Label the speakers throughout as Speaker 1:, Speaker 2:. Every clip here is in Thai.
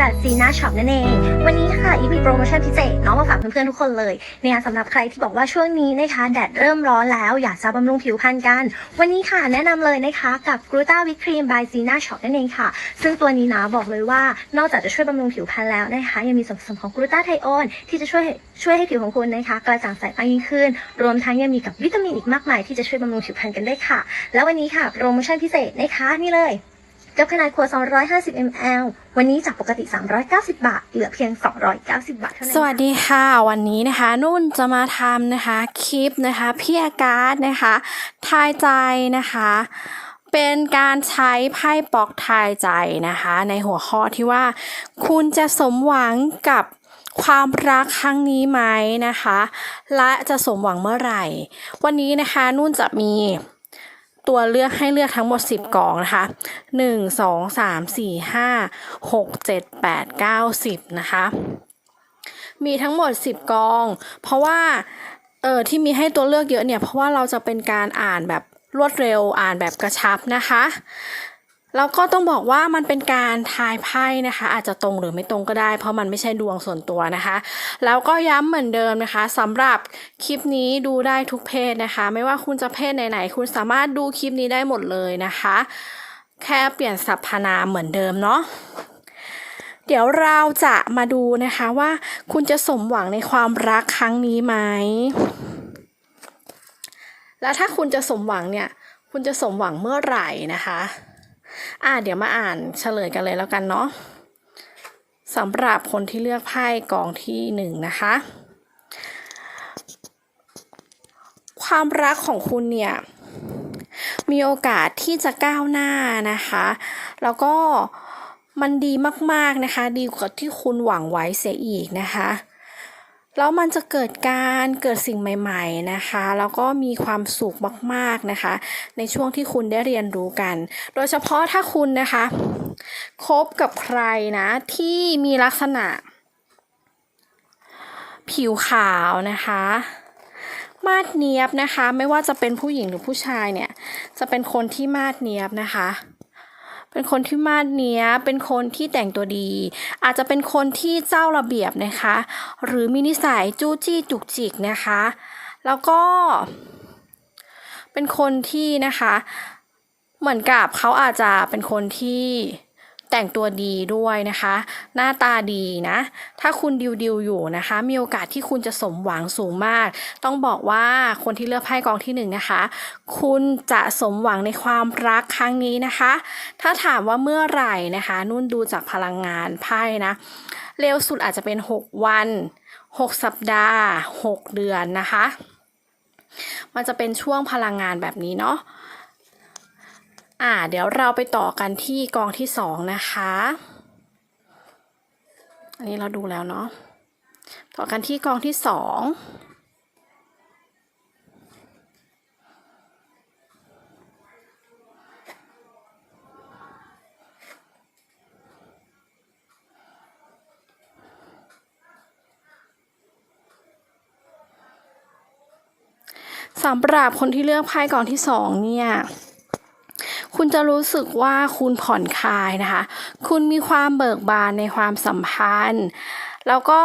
Speaker 1: จากซีน่าช็อปนั่นเอง วันนี้ค่ะอีพีโปรโมชั่นพิเศษเน้องมาฝากเพื่อนๆทุกคนเลยเนี่ยสำหรับใครที่บอกว่าช่วงนี้นะคะแดดเริ่มร้อนแล้วอยากจะบำรุงผิวพรรณกัน วันนี้ค่ะแนะนำเลยนะคะกับก l ูต a าวิ p ครีมบายซีน่าช็อปนั่นเองค่ะ ซึ่งตัวนี้นะบอกเลยว่านอกจากจะช่วยบำรุงผิวพรรณแล้วนะคะ ยังมีส่วนผสมของก l ูต a าไทโอนที่จะช่วยช่วยให้ผิวของคุณนะคะกระจ่างใสมากยิ่งขึ้น รวมทั้งยังมีกับวิตามินอีกมากมายที่จะช่วยบำรุงผิวพรรณกันได้ค่ะ แล้ววันนี้ค่ะโปรโมชั่นพิเศษนะคะนี่เลย กับขนาดขวด 250 ml วันนี้จากปกติ 390 บาท เหลือเพียง 290 บาทเท่านั้น
Speaker 2: สวัสดีค่ะ วันนี้นะคะ นุ่นจะมาทำนะคะ คลิปนะคะพี่อาการ์ดนะคะ ทายใจนะคะ เป็นการใช้ไพ่ปอกทายใจนะคะ ในหัวข้อที่ว่า คุณจะสมหวังกับความรักครั้งนี้ไหมนะคะ และจะสมหวังเมื่อไหร่ วันนี้นะคะนุ่นจะมี ตัวเลือกให้เลือกทั้งหมด 10กล่องนะคะ1 2 3 4 5 6 7 8 9 10นะคะมีทั้งหมด 10 กอง เพราะว่าเออที่มีให้ตัวเลือกเยอะเนี่ยเพราะว่าเราจะเป็นการอ่านแบบรวดเร็วอ่านแบบกระชับนะคะ แล้วก็ต้องบอกว่ามันเป็นการทายไพ่นะคะ อาจจะตรงหรือไม่ตรงก็ได้ เพราะมันไม่ใช่ดวงส่วนตัวนะคะ แล้วก็ย้ำเหมือนเดิมนะคะสำหรับคลิปนี้ดูได้ทุกเพศนะคะ ไม่ว่าคุณจะเพศไหนๆคุณสามารถดูคลิปนี้ได้หมดเลยนะคะ แค่เปลี่ยนสรรพนามเหมือนเดิมเนาะเดี๋ยวเราจะมาดูนะคะว่าคุณจะสมหวังในความรักครั้งนี้ไหม แล้วถ้าคุณจะสมหวังเนี่ย คุณจะสมหวังเมื่อไหร่นะคะ อ่าเดี๋ยวมาอ่านเฉลยกันเลยแล้วกันเนาะสำหรับคนที่เลือกไพ่กองที่หนึ่งนะคะ ความรักของคุณเนี่ยมีโอกาสที่จะก้าวหน้านะคะ แล้วก็มันดีมากๆนะคะ ดีกว่าที่คุณหวังไว้เสียอีกนะคะ แล้วมันจะเกิดการเกิดสิ่งใหม่ๆนะคะ แล้วก็มีความสุขมากๆนะคะ ในช่วงที่คุณได้เรียนรู้กัน โดยเฉพาะถ้าคุณนะคะคบกับใครนะที่มีลักษณะ ผิวขาวนะคะ มาดเนียบนะคะ ไม่ว่าจะเป็นผู้หญิงหรือผู้ชายเนี่ย จะเป็นคนที่มาดเนียบนะคะ เป็นคนที่มาดเนี้ยบเป็นคนที่แต่งตัวดี อาจจะเป็นคนที่เจ้าระเบียบนะคะ หรือมีนิสัยจู้จี้จุกจิกนะคะ แล้วก็ เป็นคนที่นะคะ เหมือนกับเขาอาจจะเป็นคนที่ แต่งตัวดีด้วยนะคะ หน้าตาดีนะ ถ้าคุณดิวดิวอยู่นะคะ มีโอกาสที่คุณจะสมหวังสูงมาก ต้องบอกว่าคนที่เลือกไพ่กองที่หนึ่งนะคะ คุณจะสมหวังในความรักครั้งนี้นะคะ ถ้าถามว่าเมื่อไหร่นะคะ นุ่นดูจากพลังงานไพ่นะ เร็วสุดอาจจะเป็น 6 วัน 6 สัปดาห์ 6 เดือนนะคะ มันจะเป็นช่วงพลังงานแบบนี้เนาะ อ่า เดี๋ยวเราไปต่อกันที่กองที่สองนะคะ อันนี้เราดูแล้วเนาะ ต่อกันที่กองที่สองสำหรับคนที่เลือกไพ่กองที่สองเนี่ย คุณจะรู้สึกว่าคุณผ่อนคลายนะคะ คุณมีความเบิกบานในความสัมพันธ์ แล้วก็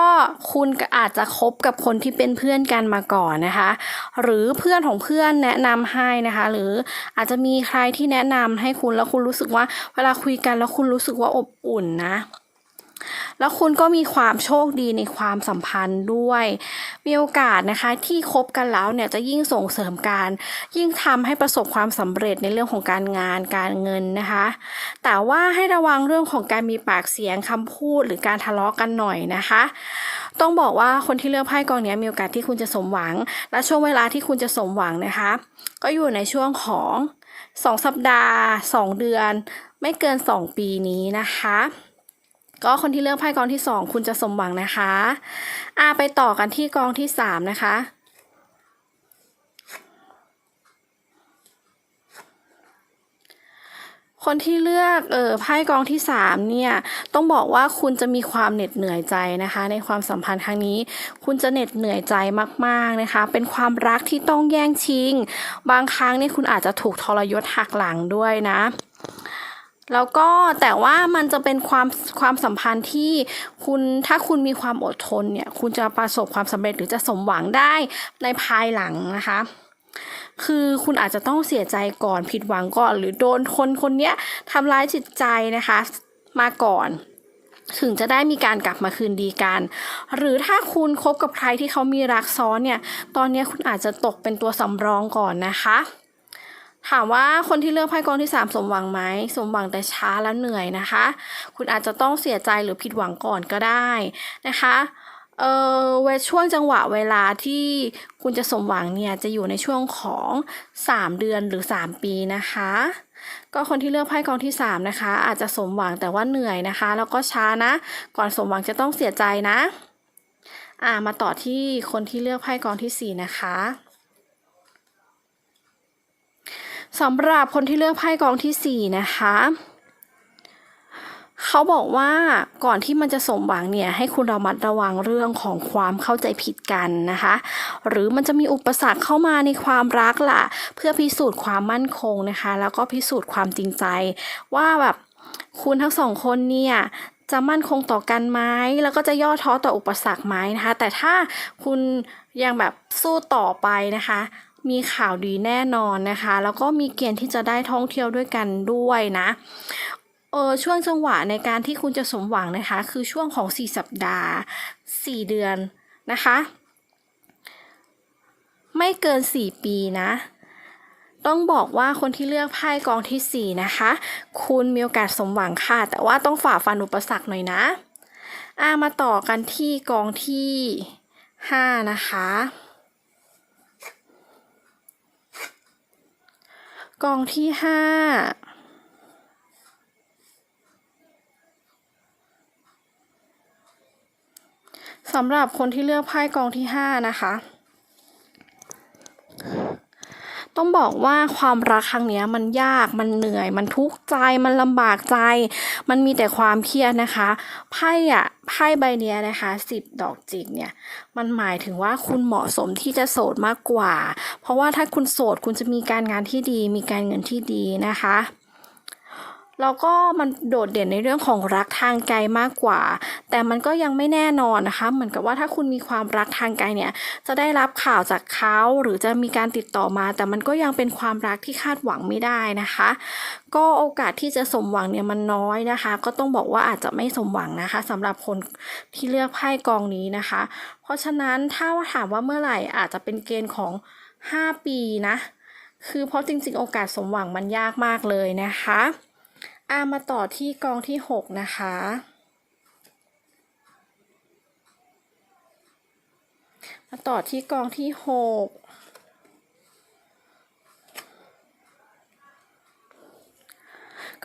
Speaker 2: คุณอาจจะคบกับคนที่เป็นเพื่อนกันมาก่อนนะคะ หรือเพื่อนของเพื่อนแนะนำให้นะคะ หรืออาจจะมีใครที่แนะนำให้คุณแล้วคุณรู้สึกว่า เวลาคุยกันแล้วคุณรู้สึกว่าอบอุ่นนะ แล้วคุณก็มีความโชคดีในความสัมพันธ์ด้วย มีโอกาสนะคะที่คบกันแล้วเนี่ยจะยิ่งส่งเสริมการ ยิ่งทำให้ประสบความสำเร็จในเรื่องของการงานการเงินนะคะ แต่ว่าให้ระวังเรื่องของการมีปากเสียงคำพูดหรือการทะเลาะกันหน่อยนะคะ ต้องบอกว่าคนที่เลือกไพ่กองนี้มีโอกาสที่คุณจะสมหวัง และช่วงเวลาที่คุณจะสมหวังนะคะ ก็อยู่ในช่วงของสองสัปดาห์สองเดือน ไม่เกินสองปีนี้นะคะ ก็คนที่เลือกไพ่กองที่สองคุณจะสมหวังนะคะอ่าไปต่อกันที่กองที่สามนะคะ คนที่เลือกเออไพ่กองที่สามเนี่ยต้องบอกว่าคุณจะมีความเหน็ดเหนื่อยใจนะคะ ในความสัมพันธ์ครั้งนี้ คุณจะเหน็ดเหนื่อยใจมากๆนะคะ เป็นความรักที่ต้องแย่งชิง บางครั้งเนี่ยคุณอาจจะถูกทรยศหักหลังด้วยนะ แล้วก็แต่ว่ามันจะเป็นความความสัมพันธ์ที่คุณถ้าคุณมีความอดทนเนี่ยคุณจะประสบความสำเร็จหรือจะสมหวังได้ในภายหลังนะคะคือคุณอาจจะต้องเสียใจก่อนผิดหวังก่อน หรือโดนคนคนเนี้ยทำร้ายจิตใจนะคะ มาก่อน ถึงจะได้มีการกลับมาคืนดีกัน หรือถ้าคุณคบกับใครที่เขามีรักซ้อนเนี่ย ตอนนี้คุณอาจจะตกเป็นตัวสำรองก่อนนะคะ ถามว่าคนที่เลือกไพ่กองที่ 3 สมหวังไหมสมหวังแต่ช้าและเหนื่อยนะคะ คุณอาจจะต้องเสียใจหรือผิดหวังก่อนก็ได้นะคะเออเวลช่วงจังหวะเวลาที่คุณจะสมหวังเนี่ยจะอยู่ในช่วงของ 3 เดือนหรือ 3 ปีนะคะ ก็คนที่เลือกไพ่กองที่ 3 นะคะ อาจจะสมหวังแต่ว่าเหนื่อยนะคะ แล้วก็ช้านะ ก่อนสมหวังจะต้องเสียใจนะ อ่ามาต่อที่คนที่เลือกไพ่กองทีสี่4 นะคะ สำหรับคนที่เลือกไพ่กองที่ 4 นะคะเขาบอกว่าก่อนที่มันจะสมหวังเนี่ยให้คุณระมัดระวังเรื่องของความเข้าใจผิดกันนะคะ หรือมันจะมีอุปสรรคเข้ามาในความรักล่ะ เพื่อพิสูจน์ความมั่นคงนะคะ แล้วก็พิสูจน์ความจริงใจ ว่าแบบคุณทั้งสองคนเนี่ยจะมั่นคงต่อกันไหมแล้วก็จะย่อท้อต่ออุปสรรคไหมนะคะ แต่ถ้าคุณยังแบบสู้ต่อไปนะคะ มีข่าวดีแน่นอนนะคะ แล้วก็มีเกณฑ์ที่จะได้ท่องเที่ยวด้วยกันด้วยนะเออช่วงจังหวะในการที่คุณจะสมหวังนะคะ คือช่วงของ 4 สัปดาห์ 4 เดือนนะคะ ไม่เกิน 4 ปีนะ ต้องบอกว่าคนที่เลือกไพ่กองทีสี่4 นะคะ คุณมีโอกาสสมหวังค่ะ แต่ว่าต้องฝ่าฟันอุปสรรคหน่อยนะอามาต่อกันที่กองที่ 5 นะคะ กองที่ห้าสำหรับคนที่เลือกไพ่กองที่ห้านะคะ ต้องบอกว่าความรักครั้งนี้มันยากมันเหนื่อย มันทุกข์ใจมันลำบากใจ มันมีแต่ความเครียดนะคะไพ่อะไพ่ใบนี้นะคะสิบดอกจิกเนี่ยมันหมายถึงว่าคุณเหมาะสมที่จะโสดมากกว่า เพราะว่าถ้าคุณโสดคุณจะมีการงานที่ดี มีการเงินที่ดีนะคะ แล้วก็มันโดดเด่นในเรื่องของรักทางไกลมากกว่า แต่มันก็ยังไม่แน่นอนนะคะ เหมือนกับว่าถ้าคุณมีความรักทางไกลเนี่ยจะได้รับข่าวจากเขาหรือจะมีการติดต่อมา แต่มันก็ยังเป็นความรักที่คาดหวังไม่ได้นะคะ ก็โอกาสที่จะสมหวังเนี่ยมันน้อยนะคะ ก็ต้องบอกว่าอาจจะไม่สมหวังนะคะสำหรับคนที่เลือกไพ่กองนี้นะคะ เพราะฉะนั้นถ้าว่าถามว่าเมื่อไหร่อาจจะเป็นเกณฑ์ของ 5 ปีนะ คือเพราะจริงๆ โอกาสสมหวังมันยากมากเลยนะคะ อามาต่อที่กองที่ 6 นะคะ มาต่อที่กองที่ 6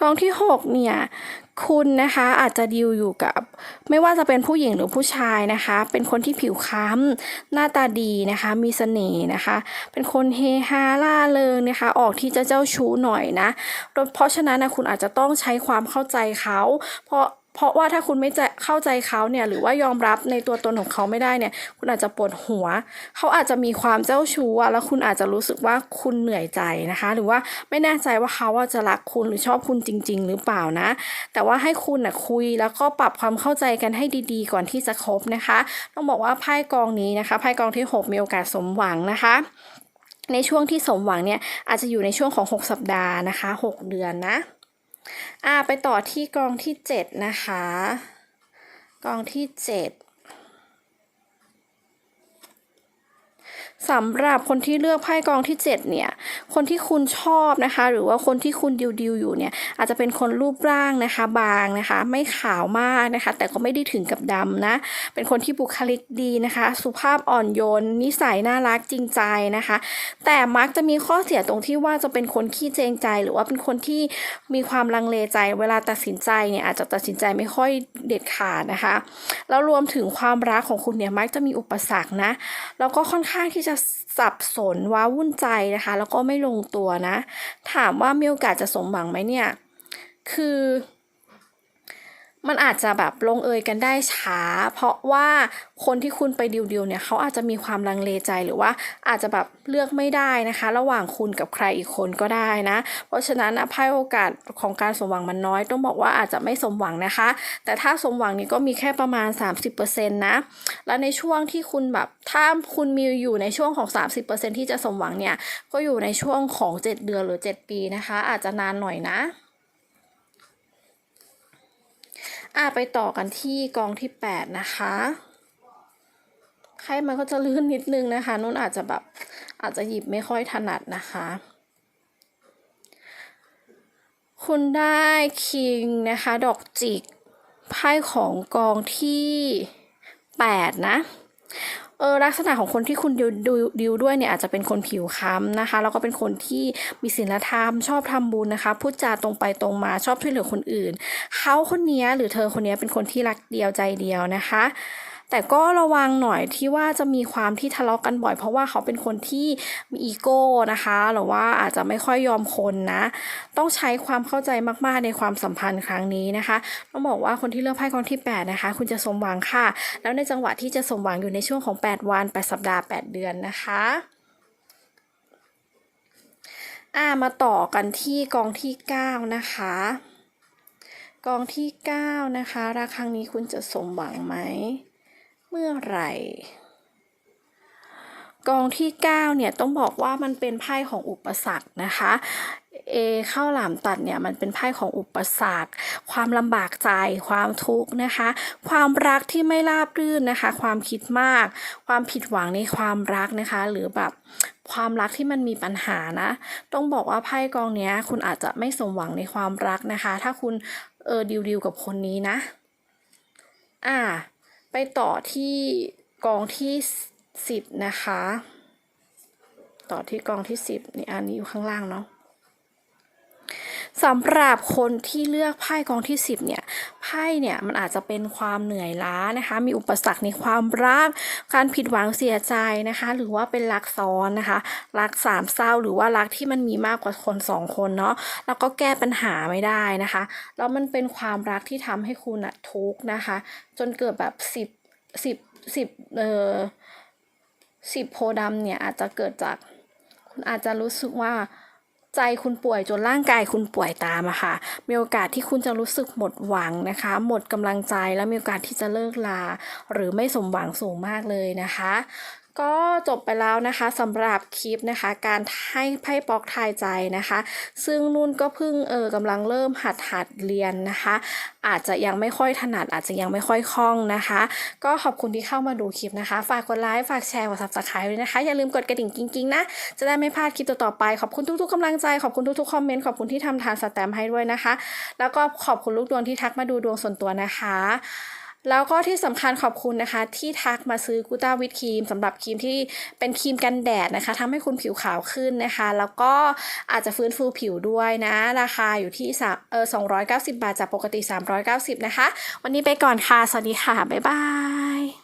Speaker 2: กองที่ 6 เนี่ยคุณนะคะอาจจะดิวอยู่กับ ไม่ว่าจะเป็นผู้หญิงหรือผู้ชายนะคะ เป็นคนที่ผิวคล้ำหน้าตาดีนะคะ มีเสน่ห์นะคะ เป็นคนเฮฮาล่าเริงนะคะ ออกที่จะเจ้าชู้หน่อยนะเพราะฉะนั้นนะคุณอาจจะต้องใช้ความเข้าใจเขา เพราะ เพราะว่าถ้าคุณไม่จเข้าใจเขาเนี่ยหรือว่ายอมรับในตัวตนของเขาไม่ได้เนี่ย คุณอาจจะปวดหัว เขาอาจจะมีความเจ้าชู้แล้วคุณอาจจะรู้สึกว่าคุณเหนื่อยใจนะคะ หรือว่าไม่แน่ใจว่าเขาจะรักคุณหรือชอบคุณจริง ๆ หรือเปล่านะ แต่ว่าให้คุณนะคุยแล้วก็ปรับความเข้าใจกันให้ดีๆ ก่อนที่จะคบนะคะ ต้องบอกว่าไพ่กองนี้นะคะไพ่กองที่ 6 มีโอกาสสมหวังนะคะในช่วงที่สมหวังเนี่ยอาจจะอยู่ในช่วงของ 6 สัปดาห์นะคะ 6 เดือนนะ อ่าไปต่อที่กองที่ 7 นะคะ กองที่ 7 สำหรับคนที่เลือกไพ่กองที่ 7 เนี่ย คนที่คุณชอบนะคะ หรือว่าคนที่คุณดิวดิวอยู่เนี่ย อาจจะเป็นคนรูปร่างนะคะ บางนะคะ ไม่ขาวมากนะคะ แต่ก็ไม่ได้ถึงกับดำนะ เป็นคนที่บุคลิกดีนะคะ สุภาพอ่อนโยน นิสัยน่ารักจริงใจนะคะ แต่มักจะมีข้อเสียตรงที่ว่าจะเป็นคนขี้เจงใจ หรือว่าเป็นคนที่มีความลังเลใจ เวลาตัดสินใจเนี่ยอาจจะตัดสินใจไม่ค่อยเด็ดขาดนะคะ แล้วรวมถึงความรักของคุณเนี่ยมักจะมีอุปสรรคนะ แล้วก็ค่อนข้างที่จะสับสนว้าวุ่นใจนะคะ แล้วก็ไม่ลงตัวนะ ถามว่ามีโอกาสจะสมหวังไหมเนี่ย คือ มันอาจจะแบบลงเอยกันได้ช้า เพราะว่าคนที่คุณไปดิวดิวเนี่ยเขาอาจจะมีความลังเลใจหรือว่าอาจจะแบบเลือกไม่ได้นะคะ ระหว่างคุณกับใครอีกคนก็ได้นะ เพราะฉะนั้นอภัยโอกาสของการสมหวังมันน้อย ต้องบอกว่าอาจจะไม่สมหวังนะคะ แต่ถ้าสมหวังนี่ก็มีแค่ประมาณ 30%นะแล้วในช่วงที่คุณแบบถ้าคุณมีอยู่ในช่วงของ 30%ที่จะสมหวังเนี่ยก็อยู่ในช่วงของ 7 เดือนหรือ 7 ปีนะคะ อาจจะนานหน่อยนะ อะไปต่อกันที่กองที่ 8 นะคะไข่มันก็จะลื่นนิดนึงนะคะนุ่นอาจจะแบบอาจจะหยิบไม่ค่อยถนัดนะคะ คุณได้คิงนะคะ ดอกจิกไพ่ของกองที่ 8 นะ เออลักษณะของคนที่คุณดิวดิวดิวด้วยเนี่ยอาจจะเป็นคนผิวค้ำนะคะแล้วก็เป็นคนที่มีศีลธรรม ชอบทำบุญนะคะพูดจาตรงไปตรงมาชอบช่วยเหลือคนอื่น เขาคนนี้หรือเธอคนนี้เป็นคนที่รักเดียวใจเดียวนะคะ แต่ก็ระวังหน่อยที่ว่าจะมีความที่ทะเลาะกันบ่อย เพราะว่าเขาเป็นคนที่มีอีโก้นะคะ หรือว่าอาจจะไม่ค่อยยอมคนนะ ต้องใช้ความเข้าใจมากๆในความสัมพันธ์ครั้งนี้นะคะต้องบอกว่าคนที่เลือกไพ่กองที่ 8 นะคะ คุณจะสมหวังค่ะ แล้วในจังหวะที่จะสมหวังอยู่ในช่วงของ 8 วัน 8 สัปดาห์ 8 เดือนนะคะอ่ามาต่อกันที่กองที่ 9 นะคะ กองที่ 9 นะคะรักครั้งนี้คุณจะสมหวังไหม เมื่อไหร่ กองที่ 9 เนี่ยต้องบอกว่ามันเป็นไพ่ของอุปสรรคนะคะเอข้าวหลามตัดเนี่ยมันเป็นไพ่ของอุปสรรค ความลำบากใจ ความทุกข์นะคะ ความรักที่ไม่ราบรื่นนะคะ ความคิดมาก ความผิดหวังในความรักนะคะ หรือแบบความรักที่มันมีปัญหานะ ต้องบอกว่าไพ่กองเนี้ย คุณอาจจะไม่สมหวังในความรักนะคะ ถ้าคุณเออดิวดิวกับคนนี้นะ อ่า ไปต่อที่กองที่สิบนะคะ ต่อที่กองที่สิบนี่อันนี้อยู่ข้างล่างเนาะ สำหรับคนที่เลือกไพ่กองที่สิบเนี่ยไพ่เนี่ยมันอาจจะเป็นความเหนื่อยล้านะคะ มีอุปสรรคในความรัก การผิดหวังเสียใจนะคะ หรือว่าเป็นรักซ้อนนะคะ รักสามเศร้าหรือว่ารักที่มันมีมากกว่าคนสองคนเนาะแล้วก็แก้ปัญหาไม่ได้นะคะแล้วมันเป็นความรักที่ทำให้คุณอะทุกข์นะคะ จนเกิดแบบสิบสิบสิบเอ่อสิบโพดำเนี่ยอาจจะเกิดจากคุณอาจจะรู้สึกว่า ใจคุณป่วยจนร่างกายคุณป่วยตามอะค่ะ มีโอกาสที่คุณจะรู้สึกหมดหวังนะคะ หมดกำลังใจแล้วมีโอกาสที่จะเลิกลา หรือไม่สมหวังสูงมากเลยนะคะ ก็จบไปแล้วนะคะสำหรับคลิปนะคะ การให้ไพ่ปอกทายใจนะคะ ซึ่งนุ่นก็เพิ่งเออกำลังเริ่มหัดหัดเรียนนะคะ อาจจะยังไม่ค่อยถนัดอาจจะยังไม่ค่อยคล่องนะคะ ก็ขอบคุณที่เข้ามาดูคลิปนะคะ ฝากกดไลค์ฝากแชร์กด subscribe ด้วยนะคะ อย่าลืมกดกระดิ่งกิ๊งๆนะ จะได้ไม่พลาดคลิปต่อๆไป ขอบคุณทุก ๆกำลังใจขอบคุณทุกๆคอมเมนต์ขอบคุณที่ทำทานสแตมป์ให้ด้วยนะคะ แล้วก็ขอบคุณลูกดวงที่ทักมาดูดวงส่วนตัวนะคะ แล้วก็ที่สำคัญขอบคุณนะคะ ที่ทักมาซื้อกูต้าวิตครีมสำหรับครีมที่เป็นครีมกันแดดนะคะทำให้คุณผิวขาวขึ้นนะคะ แล้วก็อาจจะฟื้นฟูผิวด้วยนะ ราคาอยู่ที่สามเออ290 บาทจากปกติ 390 นะคะ วันนี้ไปก่อนค่ะ สวัสดีค่ะ บ๊ายบาย